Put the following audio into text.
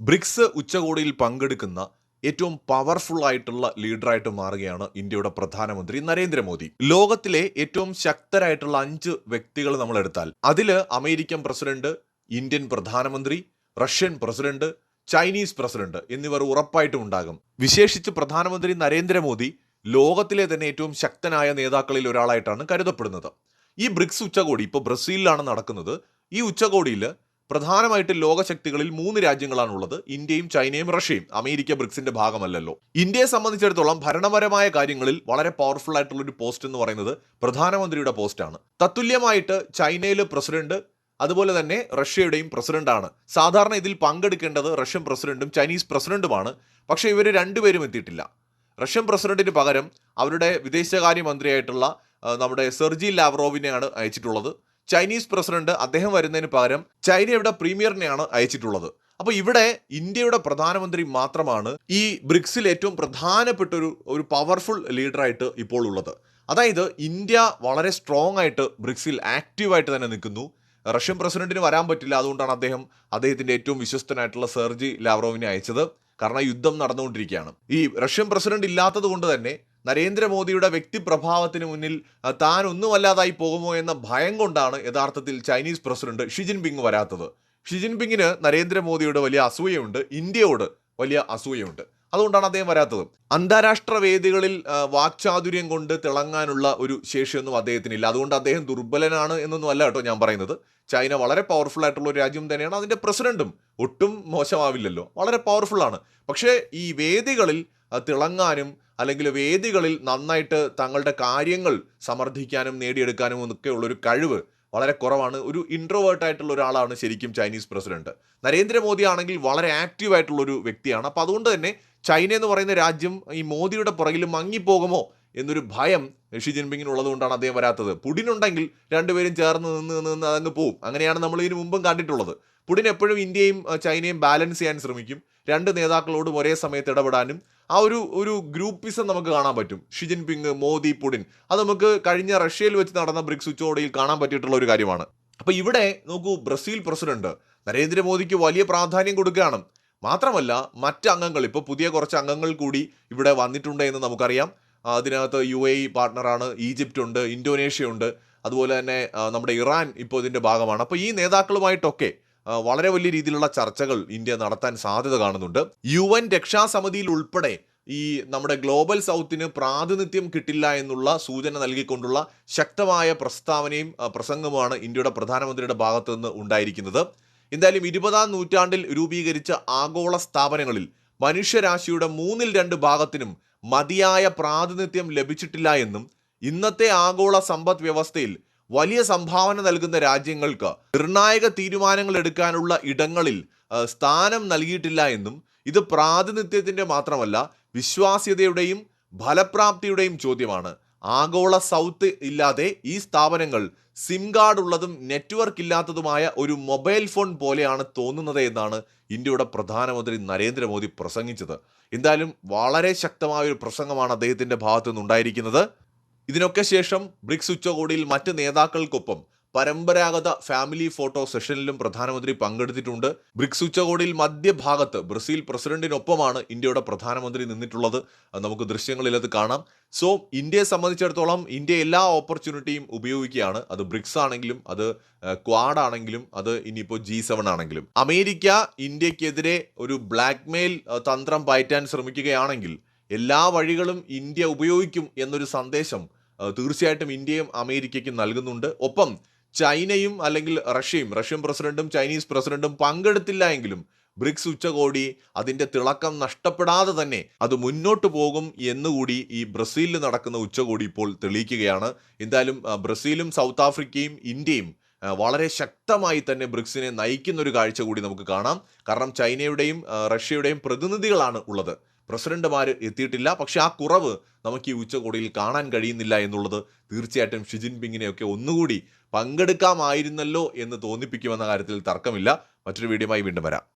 BRICS ഉച്ചകോടിയിൽ പങ്കെടുക്കുന്ന ഏറ്റവും പവർഫുൾ ആയിട്ടുള്ള ലീഡറായിട്ട് മാറുകയാണ് ഇന്ത്യയുടെ പ്രധാനമന്ത്രി നരേന്ദ്രമോദി. ലോകത്തിലെ ഏറ്റവും ശക്തരായിട്ടുള്ള അഞ്ച് വ്യക്തികൾ നമ്മൾ എടുത്താൽ. അതിൽ അമേരിക്കൻ പ്രസിഡന്റ് ഇന്ത്യൻ പ്രധാനമന്ത്രി റഷ്യൻ പ്രസിഡന്റ് ചൈനീസ് പ്രസിഡന്റ് എന്നിവർ ഉറപ്പായിട്ടും ഉണ്ടാകും. വിശേഷിച്ച് പ്രധാനമന്ത്രി നരേന്ദ്രമോദി ലോകത്തിലെ തന്നെ ഏറ്റവും ശക്തനായ നേതാക്കളിൽ ഒരാളായിട്ടാണ് കരുതപ്പെടുന്നത്. ഈ ബ്രിക്സ് ഉച്ചകോടി ഇപ്പോൾ ബ്രസീലിലാണ് നടക്കുന്നത്. ഈ ഉച്ചകോടിയിൽ പ്രധാനമായിട്ട് ലോകശക്തികളിൽ മൂന്ന് രാജ്യങ്ങളാണുള്ളത്. ഇന്ത്യയും ചൈനയും റഷ്യയും. അമേരിക്ക ബ്രിക്സിന്റെ ഭാഗമല്ലല്ലോ. ഇന്ത്യയെ സംബന്ധിച്ചിടത്തോളം ഭരണപരമായ കാര്യങ്ങളിൽ വളരെ പവർഫുൾ ആയിട്ടുള്ള ഒരു പോസ്റ്റ് എന്ന് പറയുന്നത് പ്രധാനമന്ത്രിയുടെ പോസ്റ്റാണ് തത്തുല്യമായിട്ട് ചൈനയിലെ പ്രസിഡന്റ് അതുപോലെ തന്നെ റഷ്യയുടെയും പ്രസിഡന്റാണ് സാധാരണ ഇതിൽ പങ്കെടുക്കേണ്ടത് റഷ്യൻ പ്രസിഡന്റും ചൈനീസ് പ്രസിഡന്റുമാണ് പക്ഷേ ഇവർ രണ്ടുപേരും എത്തിയിട്ടില്ല. റഷ്യൻ പ്രസിഡന്റിന് പകരം അവരുടെ വിദേശകാര്യ മന്ത്രിയായിട്ടുള്ള നമ്മുടെ സെർജി ലാവ്റോവിനെയാണ് അയച്ചിട്ടുള്ളത്. ചൈനീസ് പ്രസിഡന്റ് അദ്ദേഹം വരുന്നതിന് പകരം ചൈനയുടെ പ്രീമിയറിനെയാണ് അയച്ചിട്ടുള്ളത്. അപ്പോൾ ഇവിടെ ഇന്ത്യയുടെ പ്രധാനമന്ത്രി മാത്രമാണ് ഈ ബ്രിക്സിൽ ഏറ്റവും പ്രധാനപ്പെട്ട ഒരു ഒരു പവർഫുൾ ലീഡറായിട്ട് ഇപ്പോൾ ഉള്ളത്. അതായത് ഇന്ത്യ വളരെ സ്ട്രോങ് ആയിട്ട് ബ്രിക്സിൽ ആക്റ്റീവായിട്ട് തന്നെ നിൽക്കുന്നു. റഷ്യൻ പ്രസിഡന്റിന് വരാൻ പറ്റില്ല. അതുകൊണ്ടാണ് അദ്ദേഹം അദ്ദേഹത്തിന്റെ ഏറ്റവും വിശ്വസ്തനായിട്ടുള്ള സെർജി ലാവ്റോവിനെ അയച്ചത്. കാരണം യുദ്ധം നടന്നുകൊണ്ടിരിക്കുകയാണ്. ഈ റഷ്യൻ പ്രസിഡന്റ് ഇല്ലാത്തത് കൊണ്ട് തന്നെ നരേന്ദ്രമോദിയുടെ വ്യക്തിപ്രഭാവത്തിന് മുന്നിൽ താൻ ഒന്നുമല്ലാതായി പോകുമോ എന്ന ഭയം കൊണ്ടാണ് യഥാർത്ഥത്തിൽ ചൈനീസ് പ്രസിഡന്റ് ഷി വരാത്തത്. ഷി ജിൻപിങ്ങിന് നരേന്ദ്രമോദിയുടെ വലിയ അസൂയയുണ്ട് ഇന്ത്യയോട് വലിയ അസൂയയുണ്ട്. അതുകൊണ്ടാണ് അദ്ദേഹം വരാത്തത്. അന്താരാഷ്ട്ര വേദികളിൽ വാക്ചാതുര്യം കൊണ്ട് തിളങ്ങാനുള്ള ഒരു ശേഷിയൊന്നും അദ്ദേഹത്തിനില്ല. അതുകൊണ്ട് അദ്ദേഹം ദുർബലനാണ് എന്നൊന്നും അല്ല കേട്ടോ ഞാൻ പറയുന്നത്. ചൈന വളരെ പവർഫുൾ ആയിട്ടുള്ള ഒരു രാജ്യം തന്നെയാണ്. അതിന്റെ പ്രസിഡന്റും ഒട്ടും മോശമാവില്ലല്ലോ. വളരെ പവർഫുൾ ആണ്. പക്ഷേ ഈ വേദികളിൽ തിളങ്ങാനും അല്ലെങ്കിൽ വേദികളിൽ നന്നായിട്ട് തങ്ങളുടെ കാര്യങ്ങൾ സമർത്ഥിക്കാനും നേടിയെടുക്കാനും ഒക്കെ ഉള്ളൊരു കഴിവ് വളരെ കുറവാണ്. ഒരു ഇൻട്രോവേർട്ട് ആയിട്ടുള്ള ഒരാളാണ് ശരിക്കും ചൈനീസ് പ്രസിഡന്റ് നരേന്ദ്രമോദി ആണെങ്കിൽ വളരെ ആക്റ്റീവ് ആയിട്ടുള്ള ഒരു വ്യക്തിയാണ്. അപ്പോൾ അതുകൊണ്ട് തന്നെ ചൈന എന്ന് പറയുന്ന രാജ്യം ഈ മോദിയുടെ പുറകിൽ മങ്ങിപ്പോകുമോ എന്നൊരു ഭയം ഷി ജിൻപിങ്ങിന് ഉള്ളതുകൊണ്ടാണ് അദ്ദേഹം വരാത്തത്. പുടിനുണ്ടെങ്കിൽ രണ്ടുപേരും ചേർന്ന് നിന്ന് നിന്ന് അതങ്ങ് പോവും. അങ്ങനെയാണ് നമ്മൾ ഇതിനു മുമ്പും കണ്ടിട്ടുള്ളത്. പുടിൻ എപ്പോഴും ഇന്ത്യയും ചൈനയും ബാലൻസ് ചെയ്യാൻ ശ്രമിക്കും. രണ്ട് നേതാക്കളോടും ഒരേ സമയത്ത് ഇടപെടാനും ആ ഒരു ഒരു ഗ്രൂപ്പിസം നമുക്ക് കാണാൻ പറ്റും. Xi Jinping Modi Putin. അത് നമുക്ക് കഴിഞ്ഞ റഷ്യയിൽ വെച്ച് നടന്ന ബ്രിക്സ് ഉച്ചകോടിയിൽ കാണാൻ പറ്റിയിട്ടുള്ള ഒരു കാര്യമാണ്. അപ്പോൾ ഇവിടെ നോക്കൂ ബ്രസീൽ പ്രസിഡന്റ് നരേന്ദ്രമോദിക്ക് വലിയ പ്രാധാന്യം കൊടുക്കുകയാണ്. മാത്രമല്ല മറ്റ് അംഗങ്ങൾ ഇപ്പോൾ പുതിയ കുറച്ച് അംഗങ്ങൾ കൂടി ഇവിടെ വന്നിട്ടുണ്ട് എന്ന് നമുക്കറിയാം. അതിനകത്ത് യു എ ഇ പാർട്ട്ണറാണ് ഈജിപ്റ്റ് ഉണ്ട് ഇന്തോനേഷ്യ ഉണ്ട് അതുപോലെ തന്നെ നമ്മുടെ ഇറാൻ ഇപ്പോൾ ഇതിന്റെ ഭാഗമാണ്. അപ്പോൾ ഈ നേതാക്കളുമായിട്ടൊക്കെ വളരെ വലിയ രീതിയിലുള്ള ചർച്ചകൾ ഇന്ത്യ നടത്താൻ സാധ്യത കാണുന്നുണ്ട്. യു എൻ രക്ഷാസമിതിയിൽ ഉൾപ്പെടെ ഈ നമ്മുടെ ഗ്ലോബൽ സൗത്തിന് പ്രാതിനിധ്യം കിട്ടില്ല എന്നുള്ള സൂചന നൽകിക്കൊണ്ടുള്ള ശക്തമായ പ്രസ്താവനയും പ്രസംഗവുമാണ് ഇന്ത്യയുടെ പ്രധാനമന്ത്രിയുടെ ഭാഗത്തു നിന്ന് ഉണ്ടായിരിക്കുന്നത്. എന്തായാലും ഇരുപതാം നൂറ്റാണ്ടിൽ രൂപീകരിച്ച ആഗോള സ്ഥാപനങ്ങളിൽ മനുഷ്യരാശിയുടെ മൂന്നിൽ രണ്ട് ഭാഗത്തിനും മതിയായ പ്രാതിനിധ്യം ലഭിച്ചിട്ടില്ല എന്നും ഇന്നത്തെ ആഗോള സമ്പദ് വ്യവസ്ഥയിൽ വലിയ സംഭാവന നൽകുന്ന രാജ്യങ്ങൾക്ക് നിർണായക തീരുമാനങ്ങൾ എടുക്കാനുള്ള ഇടങ്ങളിൽ സ്ഥാനം നൽകിയിട്ടില്ല എന്നും ഇത് പ്രാതിനിധ്യത്തിന്റെ മാത്രമല്ല വിശ്വാസ്യതയുടെയും ഫലപ്രാപ്തിയുടെയും ചോദ്യമാണ്. ആഗോള സൗത്ത് ഇല്ലാതെ ഈ സ്ഥാപനങ്ങൾ സിം കാർഡ് ഉള്ളതും നെറ്റ്വർക്ക് ഇല്ലാത്തതുമായ ഒരു മൊബൈൽ ഫോൺ പോലെയാണ് തോന്നുന്നത് എന്നാണ് ഇന്ത്യയുടെ പ്രധാനമന്ത്രി നരേന്ദ്രമോദി പ്രസംഗിച്ചത്. എന്തായാലും വളരെ ശക്തമായ ഒരു പ്രസംഗമാണ് അദ്ദേഹത്തിന്റെ ഭാഗത്തു നിന്നുണ്ടായിരിക്കുന്നത് ഇതിനൊക്കെ ശേഷം ബ്രിക്സ് ഉച്ചകോടിയിൽ മറ്റ് നേതാക്കൾക്കൊപ്പം പരമ്പരാഗത ഫാമിലി ഫോട്ടോ സെഷനിലും പ്രധാനമന്ത്രി പങ്കെടുത്തിട്ടുണ്ട്. ബ്രിക്സ് ഉച്ചകോടിയിൽ മധ്യഭാഗത്ത് ബ്രസീൽ പ്രസിഡന്റിനൊപ്പമാണ് ഇന്ത്യയുടെ പ്രധാനമന്ത്രി നിന്നിട്ടുള്ളത്. നമുക്ക് ദൃശ്യങ്ങളിൽ അത് കാണാം. സോ ഇന്ത്യയെ സംബന്ധിച്ചിടത്തോളം ഇന്ത്യ എല്ലാ ഓപ്പർച്യൂണിറ്റിയും ഉപയോഗിക്കുകയാണ്. അത് ബ്രിക്സ് ആണെങ്കിലും അത് ക്വാഡ് ആണെങ്കിലും അത് ഇനിയിപ്പോൾ ജി സെവൻ ആണെങ്കിലും. അമേരിക്ക ഇന്ത്യക്കെതിരെ ഒരു ബ്ലാക്ക് മെയിൽ തന്ത്രം പയറ്റാൻ ശ്രമിക്കുകയാണെങ്കിൽ എല്ലാ വഴികളും ഇന്ത്യ ഉപയോഗിക്കും എന്നൊരു സന്ദേശം തീർച്ചയായിട്ടും ഇന്ത്യയും അമേരിക്കയ്ക്കും നൽകുന്നുണ്ട്. ഒപ്പം ചൈനയും അല്ലെങ്കിൽ റഷ്യയും റഷ്യൻ പ്രസിഡന്റും ചൈനീസ് പ്രസിഡന്റും പങ്കെടുത്തില്ല എങ്കിലും ബ്രിക്സ് ഉച്ചകോടി അതിന്റെ തിളക്കം നഷ്ടപ്പെടാതെ തന്നെ അത് മുന്നോട്ട് പോകും എന്നുകൂടി ഈ ബ്രസീലിൽ നടക്കുന്ന ഉച്ചകോടി ഇപ്പോൾ തെളിയിക്കുകയാണ്. എന്തായാലും ബ്രസീലും സൗത്ത് ആഫ്രിക്കയും ഇന്ത്യയും വളരെ ശക്തമായി തന്നെ ബ്രിക്സിനെ നയിക്കുന്ന ഒരു കാഴ്ച കൂടി നമുക്ക് കാണാം. കാരണം ചൈനയുടെയും റഷ്യയുടെയും പ്രതിനിധികളാണ് ഉള്ളത്. പ്രസിഡന്റുമാർ എത്തിയിട്ടില്ല. പക്ഷേ ആ കുറവ് നമുക്ക് ഈ ഉച്ചകോടിയിൽ കാണാൻ കഴിയുന്നില്ല എന്നുള്ളത് തീർച്ചയായിട്ടും ഷി ജിൻപിങ്ങിനെയൊക്കെ ഒന്നുകൂടി പങ്കെടുക്കാമായിരുന്നല്ലോ എന്ന് തോന്നിപ്പിക്കുമെന്ന കാര്യത്തിൽ തർക്കമില്ല. മറ്റൊരു വീഡിയോയുമായി വീണ്ടും വരാം.